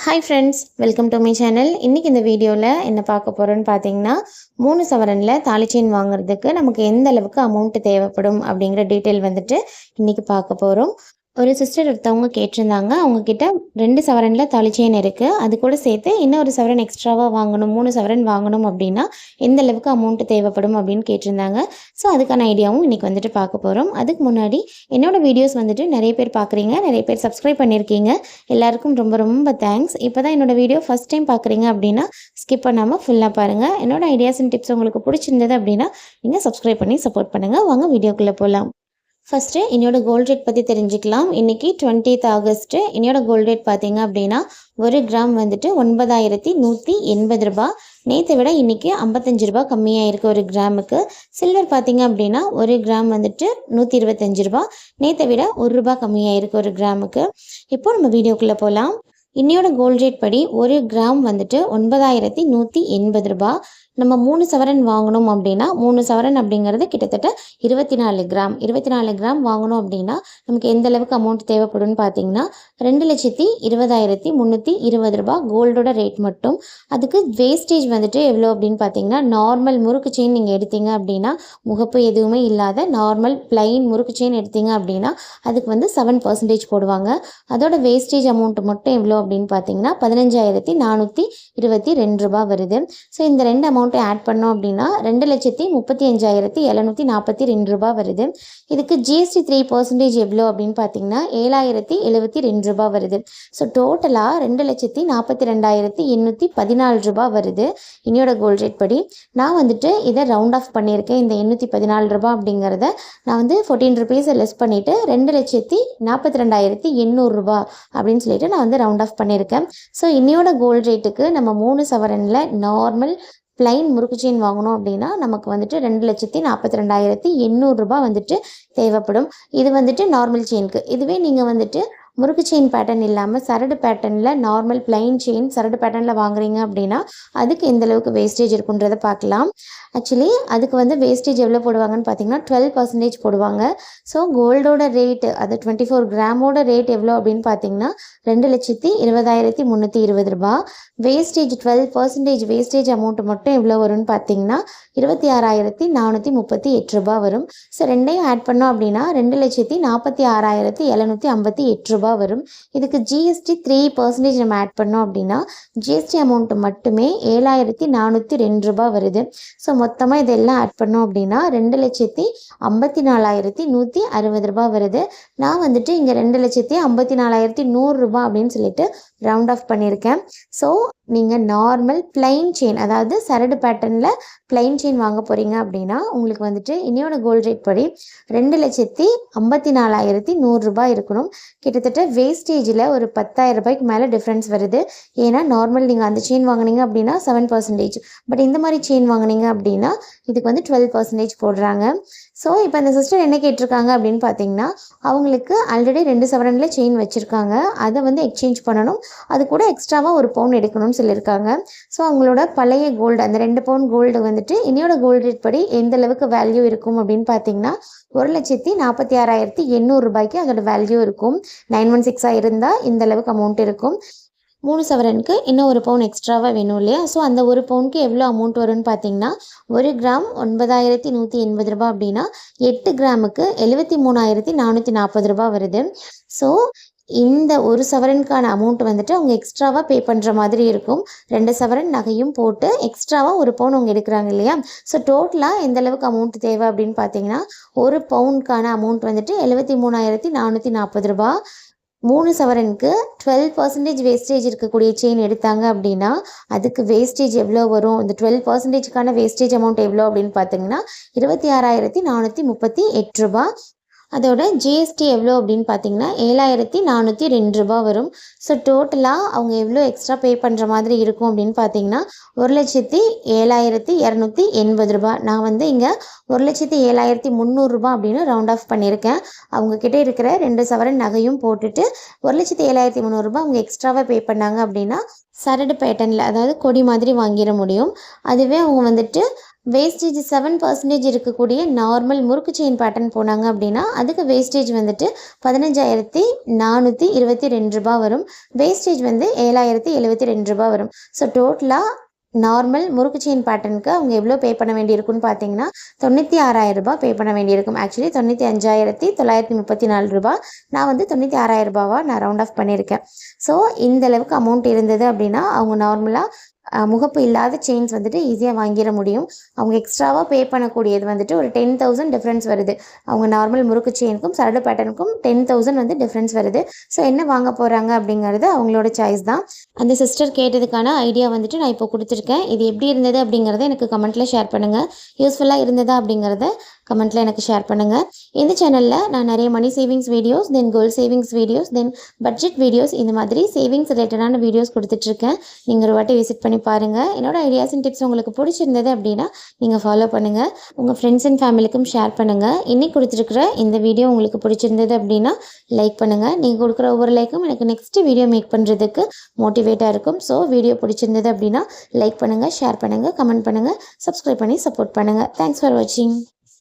Hi friends welcome to my channel இன்றைக்கி இந்த வீடியோவில் என்ன பார்க்க போகிறோன்னு பார்த்தீங்கன்னா மூணு சவரனில் தாலி வாங்குறதுக்கு நமக்கு எந்த அளவுக்கு அமௌண்ட்டு தேவைப்படும் அப்படிங்கிற டீட்டெயில் வந்துட்டு இன்றைக்கி பார்க்க போகிறோம் ஒரு சிஸ்டர் ஒருத்தவங்க கேட்டிருந்தாங்க. அவங்கக்கிட்ட ரெண்டு சவரனில் தாலி இருக்குது அது கூட சேர்த்து இன்னொரு சவரன் எக்ஸ்ட்ராவாக வாங்கணும் மூணு சவரன் வாங்கணும் அப்படின்னா எந்த அளவுக்கு அமௌண்ட்டு தேவைப்படும் அப்படின்னு கேட்டிருந்தாங்க. ஸோ அதுக்கான ஐடியாவும் இன்றைக்கி வந்துட்டு பார்க்க போகிறோம் அதுக்கு முன்னாடி என்னோடய வீடியோஸ் வந்துட்டு நிறைய பேர் பார்க்குறீங்க. நிறைய பேர் சப்ஸ்கிரைப் பண்ணியிருக்கீங்க. எல்லாருக்கும் ரொம்ப ரொம்ப தேங்க்ஸ் இப்போ தான் என்னோடய வீடியோ ஃபஸ்ட் டைம் பார்க்குறீங்க அப்படின்னா ஸ்கிப் பண்ணாமல் ஃபுல்லாக பாருங்கள் என்னோட ஐடியாஸ் அண்ட் டிப்ஸ் உங்களுக்கு பிடிச்சிருந்தது அப்படின்னா நீங்கள் சப்ஸ்கிரைப் பண்ணி சப்போர்ட் பண்ணுங்கள் வாங்க வீடியோக்குள்ளே போகலாம் ஃபஸ்ட்டு என்னோட கோல்ட் ரேட் பற்றி தெரிஞ்சுக்கலாம். இன்றைக்கி டுவெண்ட்டித் ஆகஸ்ட்டு என்னோட கோல்ட் ரேட் பார்த்தீங்க அப்படின்னா ஒரு கிராம் வந்துட்டு ஒன்பதாயிரத்தி நூற்றி எண்பது ரூபா. நேற்றை விட இன்றைக்கி ஐம்பத்தஞ்சு ரூபா கம்மியாக இருக்குது ஒரு கிராமுக்கு சில்வர் பார்த்தீங்க அப்படின்னா ஒரு கிராம் வந்துட்டு நூற்றி இருபத்தஞ்சு ரூபா. நேற்றை விட ஒரு ரூபா கம்மியாக இருக்குது ஒரு கிராமுக்கு இப்போ நம்ம வீடியோக்குள்ளே போகலாம் இன்னையோட கோல்ட் ரேட் படி ஒரு கிராம் வந்துட்டு ஒன்பதாயிரத்தி நூற்றி எண்பது ரூபா. நம்ம மூணு சவரன் வாங்கணும் அப்படின்னா மூணு சவரன் அப்படிங்கிறது கிட்டத்தட்ட இருபத்தி நாலு கிராம். இருபத்தி நாலு கிராம் வாங்கணும் அப்படின்னா நமக்கு எந்த அளவுக்கு அமௌண்ட் தேவைப்படும்னு பார்த்தீங்கன்னா ரெண்டு லட்சத்தி இருபதாயிரத்தி முந்நூற்றி இருபது ரூபா கோல்டோட ரேட் மட்டும். அதுக்கு வேஸ்டேஜ் வந்துட்டு எவ்வளோ அப்படின்னு பார்த்தீங்கன்னா நார்மல் முறுக்கு செயின் நீங்கள் எடுத்தீங்க அப்படின்னா முகப்பு எதுவுமே இல்லாத நார்மல் பிளைன் முறுக்கு செயின் எடுத்தீங்க அப்படின்னா அதுக்கு வந்து செவன் பர்சன்டேஜ் போடுவாங்க. அதோட வேஸ்டேஜ் அமௌண்ட் மட்டும் எவ்வளோ அப்படின்னு பார்த்தீங்கன்னா பதினஞ்சாயிரத்தி நானூற்றி இருபத்தி ரெண்டு ரூபா வருது. ஸோ இந்த ரெண்டு அமௌண்ட் அமௌண்ட்டை ஆட் பண்ணோம் அப்படின்னா ரெண்டு லட்சத்தி முப்பத்தி அஞ்சாயிரத்தி எழுநூற்றி நாற்பத்தி ரெண்டு ரூபா வருது. இதுக்கு ஜிஎஸ்டி த்ரீ பர்சன்டேஜ் எவ்வளோ அப்படின்னு பார்த்தீங்கன்னா ஏழாயிரத்தி எழுபத்தி ரெண்டு ரூபா வருது. ஸோ டோட்டலாக ரெண்டு லட்சத்தி நாற்பத்தி ரெண்டாயிரத்தி எண்ணூற்றி பதினாலு ரூபா வருது. இன்னையோட கோல்ட் ரேட் படி நான் வந்துட்டு இதை ரவுண்ட் ஆஃப் பண்ணியிருக்கேன். இந்த எண்ணூற்றி பதினாலு ரூபா அப்படிங்கிறத நான் வந்து ஃபோர்டீன் ருபீஸை லெஸ் பண்ணிவிட்டு ரெண்டு லட்சத்தி நாற்பத்தி ரெண்டாயிரத்தி எண்ணூறுரூபா அப்படின்னு சொல்லிட்டு நான் வந்து ரவுண்ட் ஆஃப் பண்ணியிருக்கேன். ஸோ இன்னையோட கோல்ட் ரேட்டுக்கு நம்ம மூணு சவரனில் நார்மல் பிளைன் முறுக்கு செயின் வாங்கணும் அப்படின்னா நமக்கு வந்துட்டு ரெண்டு லட்சத்தி நாற்பத்தி ரெண்டாயிரத்தி எண்ணூறுரூபா வந்துட்டு தேவைப்படும். இது வந்துட்டு நார்மல் செயினுக்கு இதுவே நீங்கள் வந்துட்டு முறுக்கு செயின் பேட்டர்ன் இல்லாமல் சரடு பேட்டர்னில் நார்மல் பிளைன் செயின் சரடு பேட்டர்னில் வாங்குறீங்க அப்படின்னா அதுக்கு எந்த அளவுக்கு வேஸ்டேஜ் இருக்குன்றதை பார்க்கலாம். ஆக்சுவலி அதுக்கு வந்து வேஸ்டேஜ் எவ்வளோ போடுவாங்கன்னு பார்த்தீங்கன்னா டுவெல் பர்சன்டேஜ் போடுவாங்க. ஸோ கோல்டோட ரேட்டு அது டுவெண்ட்டி ஃபோர் கிராமோட ரேட் எவ்வளோ அப்படின்னு பார்த்தீங்கன்னா ரெண்டு லட்சத்தி இருபதாயிரத்தி முந்நூற்றி இருபது ரூபா. Wastage twelve percentage wastage amount மட்டும் எவ்வளோ வரும்னு பார்த்தீங்கன்னா இருபத்தி ஆறாயிரத்தி நானூற்றி முப்பத்தி எட்டு ரூபா வரும். ஸோ ரெண்டையும் ஆட் பண்ணோம் அப்படின்னா ரெண்டு லட்சத்தி நாற்பத்தி ஆறாயிரத்தி எழுநூற்றி ஐம்பத்தி எட்டு ரூபா. வரும். இதுக்கு ஜிஎஸ்டி த்ரீ பர்சன்டேஜ் நம்ம ஆட் பண்ணோம் அப்படின்னா ஜிஎஸ்டி அமௌண்ட் மட்டுமே ஏழாயிரத்தி நானூற்றி ரெண்டு ரூபா வருது. ஸோ மொத்தமாக இதெல்லாம் ஆட் பண்ணோம் அப்படின்னா ரெண்டு லட்சத்தி ஐம்பத்தி நாலாயிரத்தி நூற்றி அறுபது ரூபா வருது. நான் வந்துட்டு இங்கே ரெண்டு லட்சத்தி ஐம்பத்தி நாலாயிரத்தி நூறுரூபா அப்படின்னு சொல்லிட்டு ரவுண்ட் ஆஃப் பண்ணியிருக்கேன். ஸோ நீங்கள் நார்மல் பிளைன் செயின் அதாவது சரடு பேட்டர்னில் பிளைன் செயின் வாங்க போகிறீங்க அப்படின்னா உங்களுக்கு வந்துட்டு இன்னையோட கோல்ட் ரேட் படி ரெண்டு லட்சத்தி ஐம்பத்தி நாலாயிரத்தி நூறுரூபா இருக்கணும். கிட்டத்தட்ட வேஸ்டேஜில் ஒரு பத்தாயிரம் ரூபாய்க்கு மேலே டிஃப்ரென்ஸ் வருது. ஏன்னா நார்மல் நீங்கள் அந்த செயின் வாங்கினீங்க அப்படின்னா செவன் பர்சன்டேஜ் பட் இந்த மாதிரி செயின் வாங்கினீங்க அப்படின்னா இதுக்கு வந்து டுவெல் பர்சன்டேஜ் போடுறாங்க. ஸோ இப்போ அந்த சிஸ்டர் என்ன கேட்டிருக்காங்க அப்படின்னு பார்த்தீங்கன்னா அவங்களுக்கு ஆல்ரெடி ரெண்டு சவரனில் செயின் வச்சுருக்காங்க. அதை வந்து எக்ஸ்சேஞ்ச் பண்ணணும். அது கூட எக்ஸ்ட்ராவாக ஒரு பவுன் எடுக்கணும்னு சொல்லியிருக்காங்க. ஸோ அவங்களோட பழைய கோல்டு அந்த ரெண்டு பவுன் கோல்டு வந்துட்டு இன்னையோட கோல்டு ரேட் படி எந்த அளவுக்கு வேல்யூ இருக்கும் அப்படின்னு பார்த்தீங்கன்னா ஒரு லட்சத்தி நாற்பத்தி ஆறாயிரத்தி எண்ணூறு ரூபாய்க்கு அதோட வேல்யூ இருக்கும். நைன் ஒன் சிக்ஸாக இருந்தால் இந்த அளவுக்கு அமௌண்ட் இருக்கும். மூணு சவரனுக்கு இன்னும் ஒரு பவுன் எக்ஸ்ட்ராவாக வேணும் இல்லையா? ஸோ அந்த ஒரு பவுனுக்கு எவ்வளோ அமௌண்ட் வரும்னு பார்த்தீங்கன்னா ஒரு கிராம் ஒன்பதாயிரத்தி நூற்றி எண்பது ரூபா அப்படின்னா எட்டு கிராமுக்கு எழுபத்தி மூணாயிரத்தி நானூற்றி நாற்பது ரூபா வருது. ஸோ இந்த ஒரு சவரனுக்கான அமௌண்ட் வந்துட்டு அவங்க எக்ஸ்ட்ராவாக பே பண்ணுற மாதிரி இருக்கும். ரெண்டு சவரன் நகையும் போட்டு எக்ஸ்ட்ராவாக ஒரு பவுன் அவங்க எடுக்கிறாங்க இல்லையா? ஸோ டோட்டலாக எந்த அளவுக்கு அமௌண்ட் தேவை அப்படின்னு பார்த்தீங்கன்னா ஒரு பவுனுக்கான அமௌண்ட் வந்துட்டு எழுபத்தி மூணாயிரத்தி நானூற்றி நாற்பது ரூபா மூணு சவரனுக்கு டுவெல் பர்சன்டேஜ் வேஸ்டேஜ் இருக்கக்கூடிய செயின் எடுத்தாங்க அப்படின்னா அதுக்கு வேஸ்டேஜ் எவ்வளோ வரும்? இந்த டுவெல் பர்சன்டேஜ்க்கான வேஸ்டேஜ் அமௌண்ட் எவ்வளோ அப்படின்னு பார்த்தீங்கன்னா இருபத்தி ஆறாயிரத்தி நானூற்றி முப்பத்தி எட்டு ரூபா அதோட ஜிஎஸ்டி எவ்வளோ அப்படின்னு பார்த்தீங்கன்னா ஏழாயிரத்தி நானூற்றி ரெண்டு ரூபா வரும். ஸோ டோட்டலாக அவங்க எவ்வளோ எக்ஸ்ட்ரா பே பண்ணுற மாதிரி இருக்கும் அப்படின்னு பார்த்தீங்கன்னா ஒரு லட்சத்தி ஏழாயிரத்தி இரநூத்தி எண்பது ரூபா நான் வந்து இங்கே ஒரு லட்சத்தி ஏழாயிரத்தி முந்நூறுரூபா அப்படின்னு ரவுண்ட் ஆஃப் பண்ணியிருக்கேன். அவங்கக்கிட்ட இருக்கிற ரெண்டு சவரன் நகையும் போட்டுட்டு ஒரு லட்சத்தி ஏழாயிரத்தி முந்நூறுரூபா அவங்க எக்ஸ்ட்ராவாக பே பண்ணாங்க அப்படின்னா சரடு பேட்டர்னில் அதாவது கொடி மாதிரி வாங்கிட முடியும். அதுவே அவங்க வந்துட்டு வேஸ்டேஜ் செவன் பர்சன்டேஜ் இருக்கக்கூடிய நார்மல் முறுக்கு செயின் பேட்டர்ன் போனாங்க அப்படின்னா அதுக்கு வேஸ்டேஜ் வந்துட்டு பதினஞ்சாயிரத்தி நானூற்றி இருபத்தி ரெண்டு ரூபா வரும். வேஸ்டேஜ் வந்து ஏழாயிரத்தி எழுபத்தி ரெண்டு ரூபா வரும். ஸோ டோட்டலாக நார்மல் முறுக்கு செயின் பேட்டர்னுக்கு அவங்க எவ்வளோ பே பண்ண வேண்டியிருக்குன்னு பார்த்தீங்கன்னா தொண்ணூற்றி ஆறாயிரம் ரூபாய் பே பண்ண வேண்டியிருக்கும். ஆக்சுவலி தொண்ணூற்றி அஞ்சாயிரத்தி தொள்ளாயிரத்தி முப்பத்தி நாலு ரூபா. நான் வந்து தொண்ணூற்றி ஆறாயிரம் ரூபாவாக நான் ரவுண்ட் ஆஃப் பண்ணியிருக்கேன். ஸோ இந்த அளவுக்கு அமௌண்ட் இருந்தது அப்படின்னா அவங்க நார்மலாக முகப்பு இல்லாத செயின்ஸ் வந்துட்டு ஈஸியாக வாங்கிட முடியும். அவங்க எக்ஸ்ட்ராவாக பே பண்ணக்கூடியது வந்துட்டு ஒரு டென் தௌசண்ட் டிஃப்ரென்ஸ் வருது. அவங்க நார்மல் முறுக்கு செயினுக்கும் சரடு பேட்டர்னுக்கும் டென் தௌசண்ட் வந்து டிஃப்ரென்ஸ் வருது. ஸோ என்ன வாங்க போகிறாங்க அப்படிங்கிறது அவங்களோட சாய்ஸ் தான். அந்த சிஸ்டர் கேட்டதுக்கான ஐடியா வந்துட்டு நான் இப்போ கொடுத்துருக்கேன். இது எப்படி இருந்தது அப்படிங்கிறத எனக்கு கமெண்ட்டில் ஷேர் பண்ணுங்கள் யூஸ்ஃபுல்லாக இருந்ததா அப்படிங்கிறத கமெண்ட்டில் எனக்கு ஷேர் பண்ணுங்கள் இந்த சேனலில் நான் நிறைய money savings videos then goal savings videos then budget videos இந்த மாதிரி சேவிங்ஸ் ரிலேட்டடான வீடியோஸ் கொடுத்துட்ருக்கேன் நீங்கள் ஒரு வாட்டி விசிட் பண்ணி பாருங்கள் என்னோட ஐடியாஸ் அண்ட் டிப்ஸ் உங்களுக்கு பிடிச்சிருந்தது அப்படின்னா நீங்கள் ஃபாலோ பண்ணுங்கள் உங்கள் ஃப்ரெண்ட்ஸ் அண்ட் ஃபேமிலிக்கும் ஷேர் பண்ணுங்கள் இன்னைக்கு கொடுத்துருக்குற இந்த வீடியோ உங்களுக்கு பிடிச்சிருந்தது அப்படின்னா லைக் பண்ணுங்கள் நீங்கள் கொடுக்குற ஒவ்வொரு லைக்கும் எனக்கு நெக்ஸ்ட்டு வீடியோ மேக் பண்ணுறதுக்கு மோட்டிவேட்டாக இருக்கும். ஸோ வீடியோ பிடிச்சிருந்தது அப்படின்னா லைக் பண்ணுங்கள் ஷேர் பண்ணுங்கள் கமெண்ட் பண்ணுங்கள் சப்ஸ்கிரைப் பண்ணி சப்போர்ட் பண்ணுங்கள் தேங்க்ஸ் ஃபார் வாட்சிங்